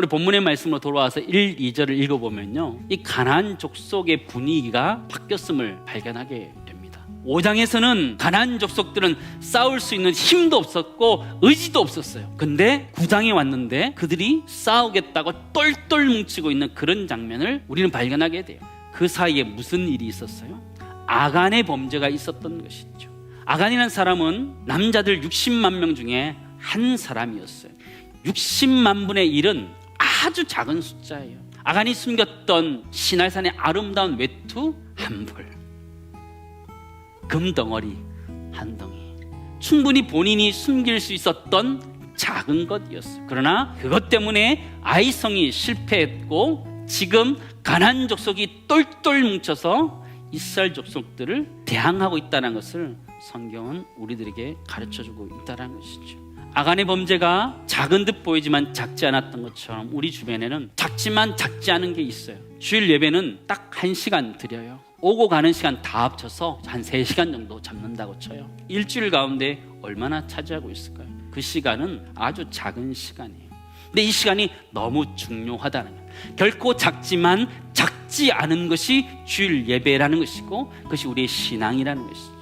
우리 본문의 말씀으로 돌아와서 1, 2절을 읽어보면요. 이 가나안 족속의 분위기가 바뀌었음을 발견하게 됩니다. 5장에서는 가나안 족속들은 싸울 수 있는 힘도 없었고 의지도 없었어요. 근데 9장에 왔는데 그들이 싸우겠다고 똘똘 뭉치고 있는 그런 장면을 우리는 발견하게 돼요. 그 사이에 무슨 일이 있었어요? 아간의 범죄가 있었던 것이죠. 아간이라는 사람은 남자들 60만 명 중에 한 사람이었어요. 60만 분의 1은 아주 작은 숫자예요. 아간이 숨겼던 시날산의 아름다운 외투 한 벌, 금 덩어리 한 덩이. 충분히 본인이 숨길 수 있었던 작은 것이었어요. 그러나 그것 때문에 아이성이 실패했고 지금 가난 족속이 똘똘 뭉쳐서 이스라엘 족속들을 대항하고 있다는 것을 성경은 우리들에게 가르쳐 주고 있다는 것이죠. 아간의 범죄가 작은 듯 보이지만 작지 않았던 것처럼 우리 주변에는 작지만 작지 않은 게 있어요. 주일 예배는 딱 한 시간 드려요. 오고 가는 시간 다 합쳐서 한세 시간 정도 잡는다고 쳐요. 일주일 가운데 얼마나 차지하고 있을까요? 그 시간은 아주 작은 시간이에요. 근데 이 시간이 너무 중요하다는 거예요. 결코 작지만 작지 않은 것이 주일 예배라는 것이고 그것이 우리의 신앙이라는 것이죠.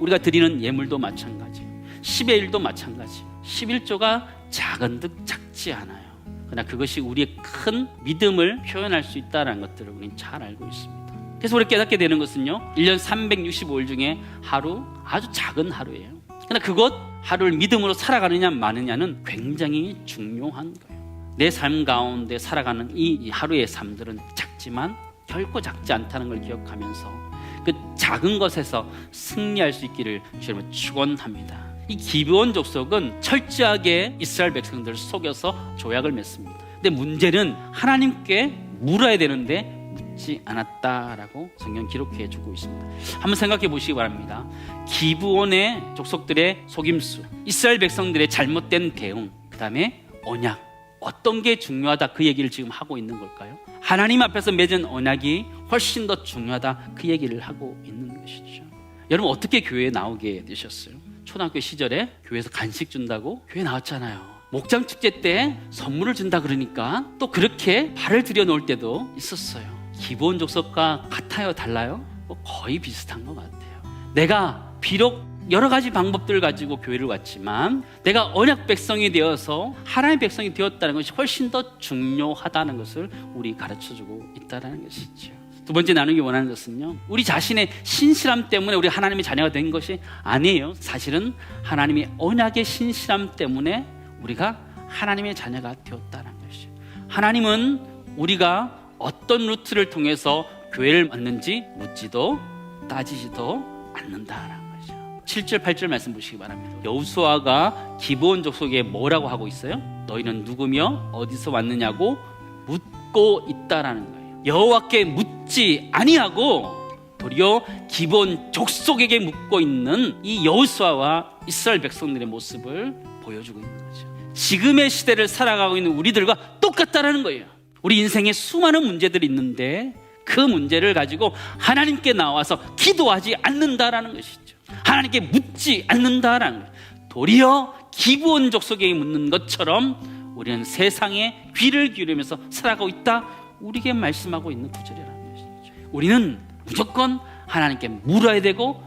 우리가 드리는 예물도 마찬가지예요. 10의 1도 마찬가지예요. 11조가 작은 듯 작지 않아요. 그러나 그것이 우리의 큰 믿음을 표현할 수 있다는 것들을 우리는 잘 알고 있습니다. 그래서 우리 깨닫게 되는 것은요. 1년 365일 중에 하루 아주 작은 하루예요. 그러나 그것 하루를 믿음으로 살아가느냐 마느냐는 굉장히 중요한 거예요. 내 삶 가운데 살아가는 이 하루의 삶들은 작지만 결코 작지 않다는 걸 기억하면서 그 작은 것에서 승리할 수 있기를 주님을 축원합니다. 이 기브온 족속은 철저하게 이스라엘 백성들을 속여서 조약을 맺습니다. 근데 문제는 하나님께 물어야 되는데 묻지 않았다라고 성경 기록해 주고 있습니다. 한번 생각해 보시기 바랍니다. 기브온의 족속들의 속임수, 이스라엘 백성들의 잘못된 대응, 그다음에 언약 어떤 게 중요하다 그 얘기를 지금 하고 있는 걸까요? 하나님 앞에서 맺은 언약이 훨씬 더 중요하다 그 얘기를 하고 있는 것이죠. 여러분 어떻게 교회에 나오게 되셨어요? 초등학교 시절에 교회에서 간식 준다고 교회 나왔잖아요. 목장 축제 때 선물을 준다 그러니까 또 그렇게 발을 들여 놓을 때도 있었어요. 기본 족속과 같아요, 달라요? 뭐 거의 비슷한 것 같아요. 내가 비록 여러 가지 방법들을 가지고 교회를 왔지만 내가 언약 백성이 되어서 하나님의 백성이 되었다는 것이 훨씬 더 중요하다는 것을 우리 가르쳐 주고 있다는 것이죠. 두 번째 나누기 원하는 것은요. 우리 자신의 신실함 때문에 우리 하나님의 자녀가 된 것이 아니에요. 사실은 하나님의 언약의 신실함 때문에 우리가 하나님의 자녀가 되었다는 것이죠. 하나님은 우리가 어떤 루트를 통해서 교회를 왔는지 묻지도 따지지도 않는다라는 거죠. 7절 8절 말씀 보시기 바랍니다. 여우수아가 기본 족속에 뭐라고 하고 있어요? 너희는 누구며 어디서 왔느냐고 묻고 있다라는 거예요. 여호와께 묻지 아니하고 도리어 기본 족속에게 묻고 있는 이 여호수아와 이스라엘 백성들의 모습을 보여주고 있는 거죠. 지금의 시대를 살아가고 있는 우리들과 똑같다라는 거예요. 우리 인생에 수많은 문제들이 있는데 그 문제를 가지고 하나님께 나와서 기도하지 않는다라는 것이죠. 하나님께 묻지 않는다라는 거예요. 도리어 기본 족속에게 묻는 것처럼 우리는 세상에 귀를 기울이면서 살아가고 있다. 우리에게 말씀하고 있는 구절이라는 것이죠. 우리는 무조건 하나님께 물어야 되고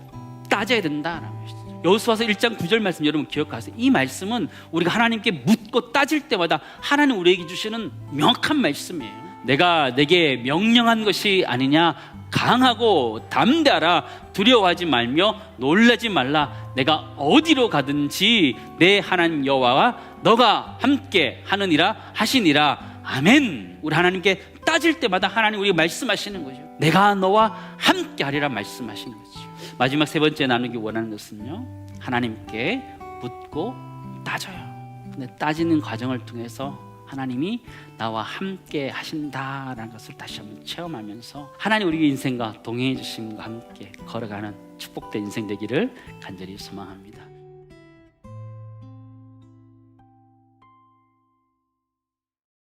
따져야 된다라는 것이죠. 여호수아서 1장 9절 말씀 여러분 기억하세요. 이 말씀은 우리가 하나님께 묻고 따질 때마다 하나님 우리에게 주시는 명확한 말씀이에요. 내가 내게 명령한 것이 아니냐 강하고 담대하라 두려워하지 말며 놀라지 말라 내가 어디로 가든지 내 하나님 여호와와 너가 함께 하느니라 하시니라 아멘 우리 하나님께 따질 때마다 하나님 우리가 말씀하시는 거죠. 내가 너와 함께 하리라 말씀하시는 거죠. 마지막 세 번째 나누기 원하는 것은요. 하나님께 묻고 따져요. 근데 따지는 과정을 통해서 하나님이 나와 함께 하신다라는 것을 다시 한번 체험하면서 하나님 우리 인생과 동행해 주심과 함께 걸어가는 축복된 인생 되기를 간절히 소망합니다.